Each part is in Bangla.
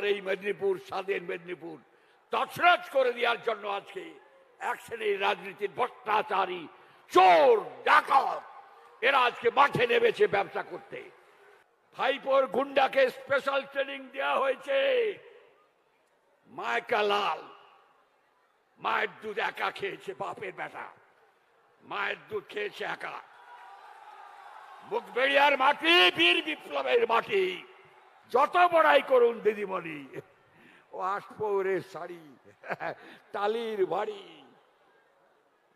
বাংলার এই মেদিনীপুর, স্বাধীন মেদিনীপুর। তছরছ করে দেওয়ার জন্য আজকে এক শ্রেণির রাজনীতির ভ্রষ্টাচারী চোর, ডাকাত, এরা আজকে মাঠে নেমেছে ব্যবসা করতে। ভাইপোর গুন্ডাকে স্পেশাল ট্রেনিং দেওয়া হয়েছে। মায়কা লাল। মায়ের দুধ একা খেয়েছে বাপের বেটা। মায়ের দুধ খেয়েছে একা। মুখবেড়িয়ার মাটি, বীর বিপ্লবের মাটি। যত বড়াই করুন, দিদিমণি। ও আটপৌরের শাড়ি, টালির বাড়ি।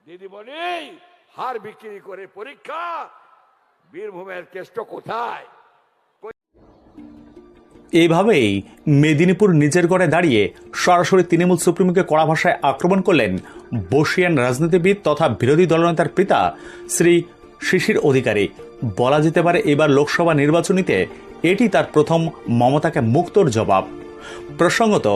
দিদিমণি, হার বিক্রি করে পরীক্ষা, বীরভূমের কেষ্ট কোথায়? এইভাবেই মেদিনীপুর নিজের গড়ে দাঁড়িয়ে সরাসরি তৃণমূল সুপ্রিমোকে কড়া ভাষায় আক্রমণ করলেন বসিয়ান রাজনীতিবিদ তথা বিরোধী দলনেতার পিতা শ্রী শিশির অধিকারী। বলা যেতে পারে এবার লোকসভা নির্বাচনীতে এটি তার প্রথম মমতাকে মুক্তর জবাব। প্রসঙ্গত,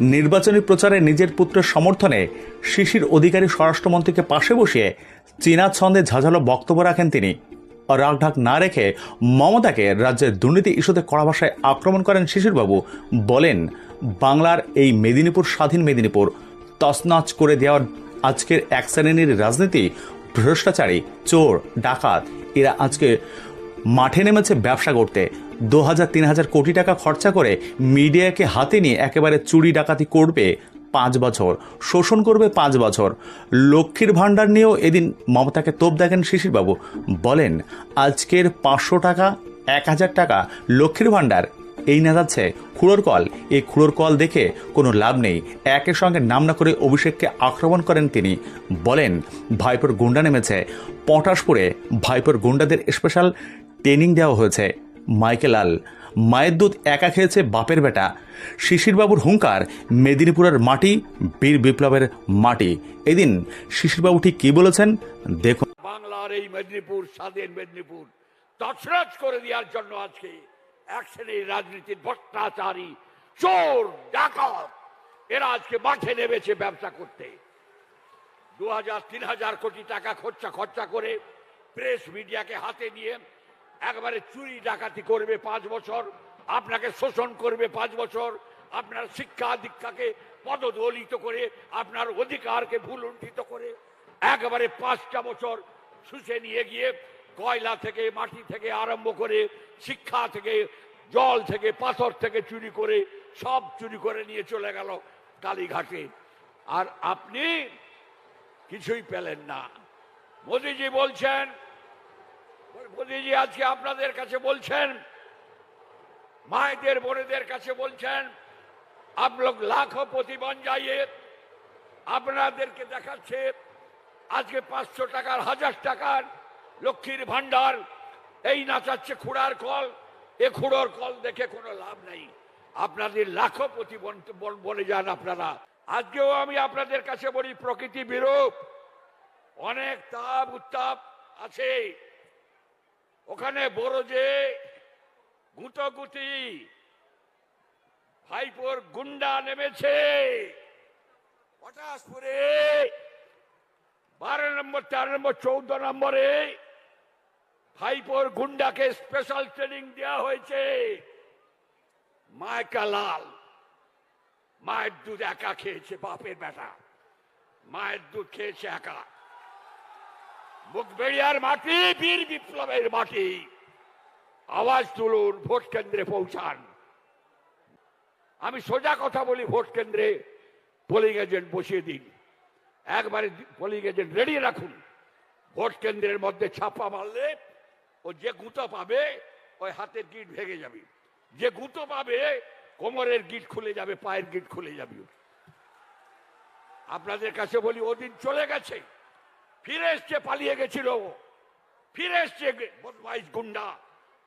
নির্বাচনী প্রচারে নিজের পুত্রের সমর্থনে শিশির অধিকারী স্বরাষ্ট্রমন্ত্রীকে পাশে বসিয়ে চীনা ছন্দে ঝাঝালো বক্তব্য রাখেন তিনি। রাগঢাক না রেখে মমতাকে রাজ্যের দুর্নীতি ইস্যুতে কড়া ভাষায় আক্রমণ করেন শিশিরবাবু। বলেন, বাংলার এই মেদিনীপুর, স্বাধীন মেদিনীপুর তছনছ করে দেওয়ার আজকের এক শ্রেণির রাজনীতি, ভ্রষ্টাচারী, চোর, ডাকাত, এরা আজকে মাঠে নেমেছে ব্যবসা করতে। দু হাজার তিন হাজার কোটি টাকা খরচা করে মিডিয়াকে হাতে নিয়ে একেবারে চুরি ডাকাতি করবে পাঁচ বছর, শোষণ করবে পাঁচ বছর। লক্ষ্মীর ভাণ্ডার নিয়েও এদিন মমতাকে তোপ দেখেন শিশিরবাবু। বলেন, আজকের পাঁচশো টাকা এক হাজার টাকা, লক্ষ্মীর ভাণ্ডার। এই না যাচ্ছে খুঁড়োর কল। এই খুঁড়োর কল দেখে কোনো লাভ নেই। একের সঙ্গে নাম না করে অভিষেককে আক্রমণ করেন তিনি। বলেন, ভাইপোর গুন্ডা নেমেছে। পটাশপুরে ভাইপোর গুন্ডাদের স্পেশাল ট্রেনিং দেওয়া হয়েছে। মাইকেলাল মায়ের দুধ একা খেয়েছে বাপের বেটা। শিশিরবাবুর হুঙ্কার, মেদিনীপুরের মাটি, বীর বিপ্লবের মাটি। এদিন শিশিরবাবু ঠিক কি বলেছেন? দেখুন। বাংলার এই মেদিনীপুর, স্বাধীন মেদিনীপুর, তছরছ করে দেওয়ার জন্য আজকে এক শ্রেণির রাজনীতির ভ্রষ্টাচারী চোর, ডাকাত, এরা আজকে মাঠে নেমেছে ব্যবসা করতে। দু হাজার তিন হাজার কোটি টাকা খরচা খরচা করে প্রেস মিডিয়াকে হাতে নিয়ে একবারে চুরি ডাকাতি করবে পাঁচ বছর, আপনাকে শোষণ করবে পাঁচ বছর, আপনার শিক্ষা দীক্ষাকে পদদলিত করে, আপনার অধিকারকে ভুলুণ্ঠিত করে, একবারে পাঁচটা বছর শুষে নিয়ে গিয়ে কয়লা থেকে, মাটি থেকে আরম্ভ করে, শিক্ষা থেকে, জল থেকে, পাথর থেকে চুরি করে, সব চুরি করে নিয়ে চলে গেল কালীঘাটে। আর আপনি কিছুই পেলেন না। মোদিজি বলছেন মোদীজি আজকে আপনাদের কাছে বলছেন, মায়েদের, বোনেদের কাছে বলছেন আপলোক লাখো প্রতিবন যাইয়ে আপনাদেরকে দেখাচ্ছে, আজকে পাঁচশো টাকার, হাজার টাকার লক্ষ্মীর ভাণ্ডার, এই নাচাচ্ছে খুড়ার কল, এ খুড়োর কল দেখে কোনো লাভ নেই। আপনাদের লাখো প্রতিবন বলে যান আপনারা। আজকেও আমি আপনাদের কাছে বলি, প্রকৃতি বিরূপ, অনেক তাপ, উত্তাপ আছে। ওখানে বড় যে গুঁতোগুতি, ভাইপোর গুন্ডা নেমেছে। পটাশপুরে বারো নম্বর, তেরো নম্বর, চৌদ্দ নম্বরে ভাইপোর গুন্ডাকে স্পেশাল ট্রেনিং দেওয়া হয়েছে। মায়কা লাল, মায়ের দুধ একা খেয়েছে, বাপের বেটা। মায়ের দুধ খেয়েছে একা। মুখবেড়িয়ার মাটি, বীর বিপ্লবের মাটি। আওয়াজ তুলুন, ভোট কেন্দ্রে পৌঁছান। আমি সোজা কথা বলি ভোট কেন্দ্রে পোলিং এজেন্ট বসিয়ে দিন। একবারে পোলিং এজেন্ট রেডি রাখুন। ভোট কেন্দ্রের মধ্যে ছাপা মারলে, ও যে গুঁতো পাবে, ওই হাতের গিট ভেঙে যাবে। যে গুঁতো পাবে, কোমরের গিট খুলে যাবে, পায়ের গিট খুলে যাবে। আপনাদের কাছে বলি, ওদিন চলে গেছে। ফিরে এসছে, পালিয়ে গেছিল ফিরে এসছে বদমাইশ গুন্ডা।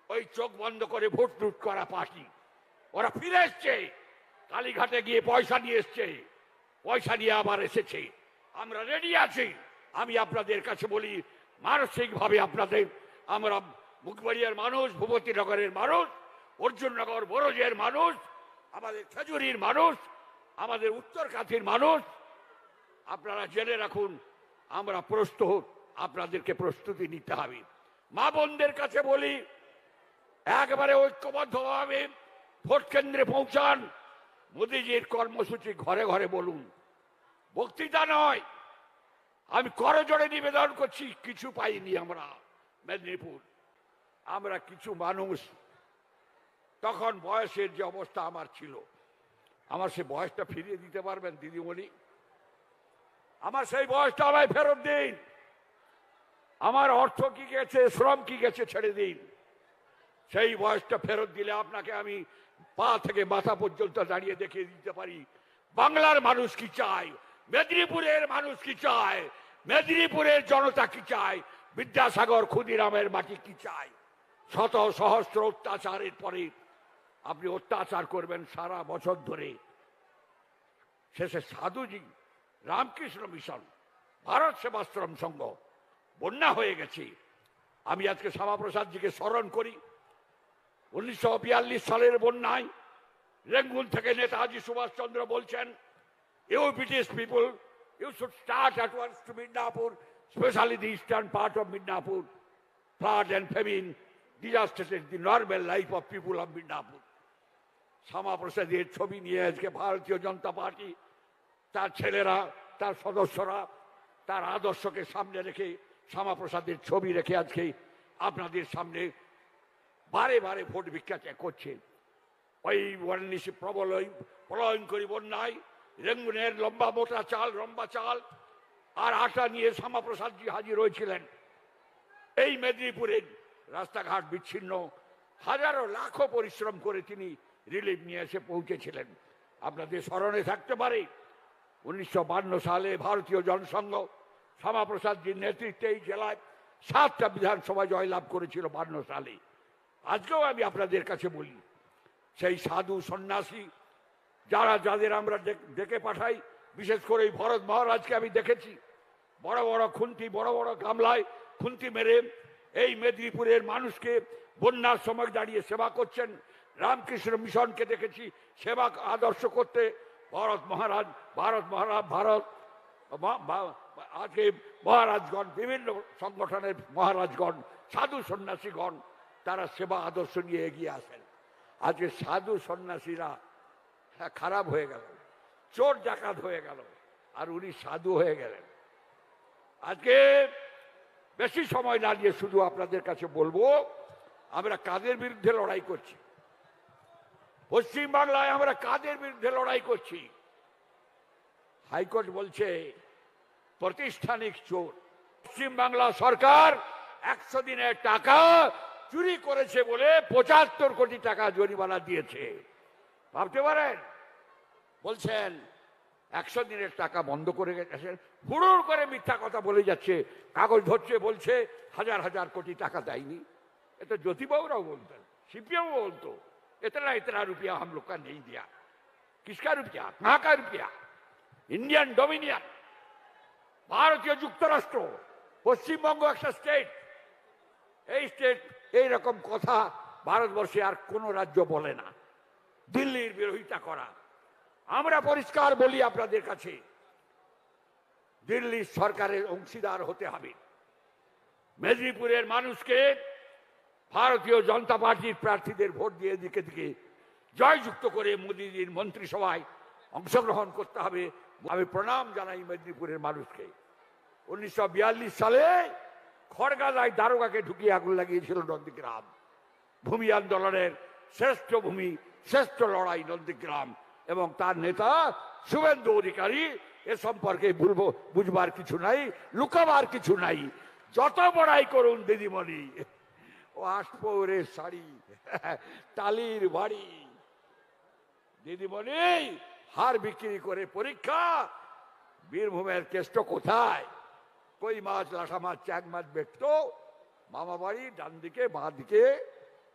ওই চোখ বন্ধ করে ভোট লুট করা পার্টি ওরা ফিরে এসছে। কালীঘাটে গিয়ে পয়সা নিয়ে এসছে। পয়সা নিয়ে আবার এসেছে। আমরা রেডি আছি। আমি আপনাদের কাছে বলি মানসিক ভাবে আপনাদের, আমরা মুখবাড়িয়ার মানুষ, ভূপতিনগরের মানুষ, অর্জুননগর বড়জের মানুষ, আমাদের খেজুরির মানুষ, আমাদের উত্তর কাথির মানুষ। আপনারা জেনে রাখুন আমরা প্রস্তুত আপনাদেরকে প্রস্তুতি নিতে হবে। মা বোনদের কাছে বলি, একবারে ঐক্যবদ্ধভাবে ভোট কেন্দ্রে পৌঁছান। মোদিজির কর্মসূচি ঘরে ঘরে বলুন। বক্তৃতা নয়, আমি করজোড়ে নিবেদন করছি, কিছু পাইনি আমরা মেদিনীপুর। আমরা কিছু মানুষ, তখন বয়সের যে অবস্থা আমার ছিল, আমার সে বয়সটা ফিরিয়ে দিতে পারবেন দিদিমণি? আমার সেই বয়সটা আমায় ফেরত দিন। আমার অর্থ কি গেছে, শ্রম কি গেছে ছেড়ে দিন। সেই বয়সটা ফেরত দিলে আপনাকে আমি পা থেকে মাথা পর্যন্ত দাঁড়িয়ে দেখিয়ে দিতে পারি। বাংলার মানুষ কি চায়? মেদিনীপুরের মানুষ কি চায়? মেদিনীপুরের জনতা কি চায়? বিদ্যাসাগর ক্ষুদিরামের মাটি কি চায়? শত সহস্র অত্যাচারের পরে আপনি অত্যাচার করবেন সারা বছর ধরে। শেষে সাধুজি রামকৃষ্ণ মিশন, ভারত সেবাশ্রম সংঘ, বন্যা হয়ে গেছি। আমি আজকে শ্যামাপ্রসাদজিকে স্মরণ করি। উনিশশো বিয়াল্লিশ সালের বন্যায় রেঙ্গুন থেকে নেতাজি সুভাষচন্দ্র বলছেন you British people you should start at once to Midnapore specially the eastern part of Midnapore flood and famine disasted the normal life of people of Midnapore শ্যামাপ্রসাদের ছবি নিয়ে আজকে ভারতীয় জনতা পার্টি তার ছেলেরা, তার সদস্যরা, তার আদর্শকে সামনে রেখে, শ্যামাপ্রসাদের ছবি রেখে আজকে আপনাদের সামনে বারে বারে ভোট ভিক্ষা করছে। ওই ওয়ার্নিশি প্রবল প্রলয়ঙ্করী বন্যায় রেঙ্গুনের লম্বা মোটা চাল লম্বা চাল আর আটা নিয়ে শ্যামাপ্রসাদজি হাজির হয়েছিলেন। এই মেদিনীপুরের রাস্তাঘাট বিচ্ছিন্ন হাজারো লাখো পরিশ্রম করে তিনি রিলিফ নিয়ে এসে পৌঁছেছিলেন। আপনাদের স্মরণে থাকতে পারে উনিশশো সালে ভারতীয় জনসংঘ শ্যামাপ্রসাদজির নেতৃত্বে এই জেলায় সাতটা বিধানসভা জয়লাভ করেছিল বান্ন সালে। আজকেও আমি আপনাদের কাছে বলি, সেই সাধু সন্ন্যাসী, যারা যাদের আমরা ডেক- পাঠাই, বিশেষ করে এই ভরত মহারাজকে আমি দেখেছি, বড় বড় খুন্তি, বড় বড় গামলায় খুন্তি মেরে এই মেদিনীপুরের মানুষকে বন্যার সময় দাঁড়িয়ে সেবা করছেন। রামকৃষ্ণ মিশনকে দেখেছি, সেবা আদর্শ করতে ভরত মহারাজ ভারত মহারাজ ভারত আজকে মহারাজগণ বিভিন্ন সংগঠনের মহারাজগণ সাধু সন্ন্যাসীগণ তারা সেবা আদর্শ নিয়ে এগিয়ে আসেন। আজকে সাধু সন্ন্যাসীরা হ্যাঁ, খারাপ হয়ে গেল চোর ডাকাত হয়ে গেল আর উনি সাধু হয়ে গেলেন। আজকে বেশি সময় না নিয়ে শুধু আপনাদের কাছে বলব আমরা কাদের বিরুদ্ধে লড়াই করছি? পশ্চিম বাংলায় আমরা কাদের বিরুদ্ধে লড়াই করছি? হাইকোর্ট বলছে, প্রতিষ্ঠানিক চোর। পশ্চিম বাংলা সরকার একশো দিনের টাকা চুরি করেছে বলে পঁচাত্তর কোটি টাকা জরিমানা দিয়েছে। ভাবতে পারেন? বলছেন, একশো দিনের টাকা বন্ধ করে গেছেন হুড়ুর করে মিথ্যা কথা বলে যাচ্ছে। কাগজ ধরছে, বলছে, হাজার হাজার কোটি টাকা দেয়নি। এটা জ্যোতিবাবুরাও বলতেন সিপিএম বলতো। इतना इतना रुपया हम लोग का नहीं दिया किसका रुपया कहाँ का रुपया ইন্ডিয়ান ডোমিনিয়ন ভারতীয় যুক্তরাষ্ট্র পশ্চিমবঙ্গ একটা স্টেট এই স্টেট এই রকম কথা ভারতবর্ষে আর কোন রাজ্য বলে না দিল্লির বিরোধিতা করা আমরা পরিষ্কার বলি আপনাদের কাছে দিল্লির সরকারের অংশীদার হতে হবে মেদিনীপুরের মানুষকে ভারতীয় জনতা পার্টির প্রার্থীদের ভোট দিয়ে দিকে দিকে জয়যুক্ত করে মোদীজির মন্ত্রিসভায় অংশগ্রহণ করতে হবে। আমি প্রণাম জানাই মেদিনীপুরের মানুষকে। উনিশশো বিয়াল্লিশ সালে খড়গাদায় দারোগাকে ঢুকিয়ে আগুন লাগিয়েছিল নন্দীগ্রাম। ভূমি আন্দোলনের শ্রেষ্ঠ ভূমি, শ্রেষ্ঠ লড়াই নন্দীগ্রাম এবং তার নেতা শুভেন্দু অধিকারী এ সম্পর্কে বলব বুঝবার কিছু নাই, লুকাবার কিছু নাই। যত বড়াই করুন দিদিমণি। ও আটপৌরের শাড়ি, টালির বাড়ি। দিদিমণি হার বিক্রি করে পরীক্ষা? বীরভূমের কেষ্ট কোথায়? কই মাছ, লাঠা মাছ, চ্যাং মাছ বেচতো? মামা বাড়ি ডান দিকে, বাঁ দিকে,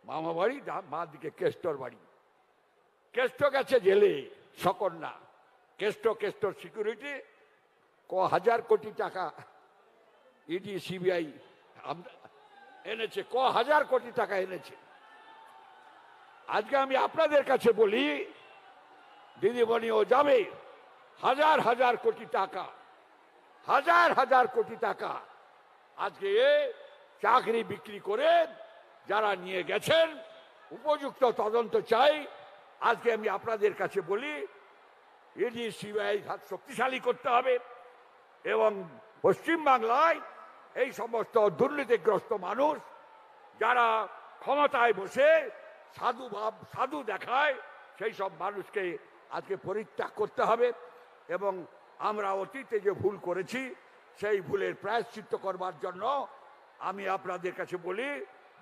মামা বাড়ি বাঁ দিকে কেষ্টর বাড়ি। কেষ্ট গেছে জেলে সকন্যা কেষ্ট কেষ্টর সিকিউরিটি, ক হাজার কোটি টাকা। ইডি, সিবিআই এনেছে, ক হাজার কোটি টাকা এনেছে। আজকে আমি আপনাদের কাছে বলি দিদিমণি ও যাবে। হাজার হাজার কোটি টাকা, হাজার হাজার কোটি টাকা আজকে চাকরি বিক্রি করে যারা নিয়ে গেছেন, উপযুক্ত তদন্ত চাই। আজকে আমি আপনাদের কাছে বলি ইডি সিবিআই শক্তিশালী করতে হবে এবং পশ্চিমবাংলায় এই সমস্ত দুর্নীতিগ্রস্ত মানুষ যারা ক্ষমতায় বসে সাধু ভাব, সাধু দেখায়, সেই সব মানুষকে আজকে পরিত্যাগ করতে হবে এবং আমরা অতীতে যে ভুল করেছি, সেই ভুলের প্রায়শ্চিত্ত করবার জন্য আমি আপনাদের কাছে বলি,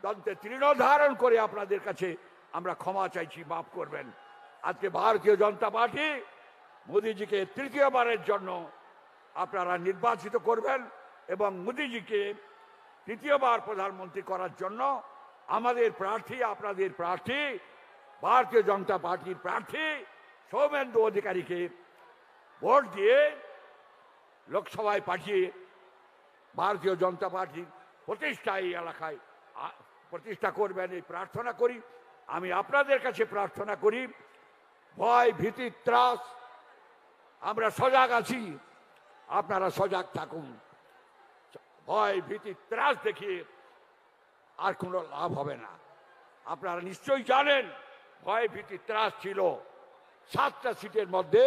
দন্তে তৃণ ধারণ করে আপনাদের কাছে আমরা ক্ষমা চাইছি, মাফ করবেন। আজকে ভারতীয় জনতা পার্টি মোদিজিকে তৃতীয়বারের জন্য আপনারা নির্বাচিত করবেন। এবং মোদিজিকে তৃতীয়বার প্রধানমন্ত্রী করার জন্য আমাদের প্রার্থী, আপনাদের প্রার্থী, ভারতীয় জনতা পার্টির প্রার্থী সৌমেন্দু অধিকারীকে ভোট দিয়ে লোকসভায় পাঠিয়ে ভারতীয় জনতা পার্টির প্রতিষ্ঠা এই এলাকায় প্রতিষ্ঠা করবেন, এই প্রার্থনা করি। আমি আপনাদের কাছে প্রার্থনা করি, ভয়, ভীতি, ত্রাস, আমরা সজাগ আছি, আপনারা সজাগ থাকুন। ভয়, ভীতি, ত্রাস দেখিয়ে আর কোনো লাভ হবে না। আপনারা নিশ্চয়ই জানেন, ভয়, ভীতি, ত্রাস ছিল সাতটা সিটের মধ্যে।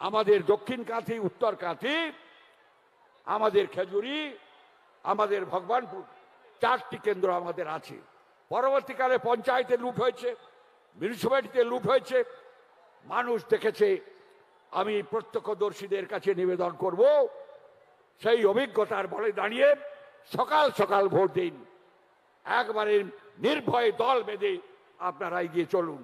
আমাদের দক্ষিণ কাঁথি, উত্তর কাঁথি, আমাদের খেজুরি, আমাদের ভগবানপুর, চারটি কেন্দ্র আমাদের আছে। পরবর্তীকালে পঞ্চায়েতে লুট হয়েছে, মিউনিসিপ্যালিটিতে লুট হয়েছে। মানুষ দেখেছে, আমি প্রত্যক্ষদর্শীদের কাছে নিবেদন করব সেই অভিজ্ঞতার বলে দাঁড়িয়ে সকাল সকাল ভোট দিন একবারে নির্ভয়ে দল বেঁধে আপনারা এগিয়ে চলুন।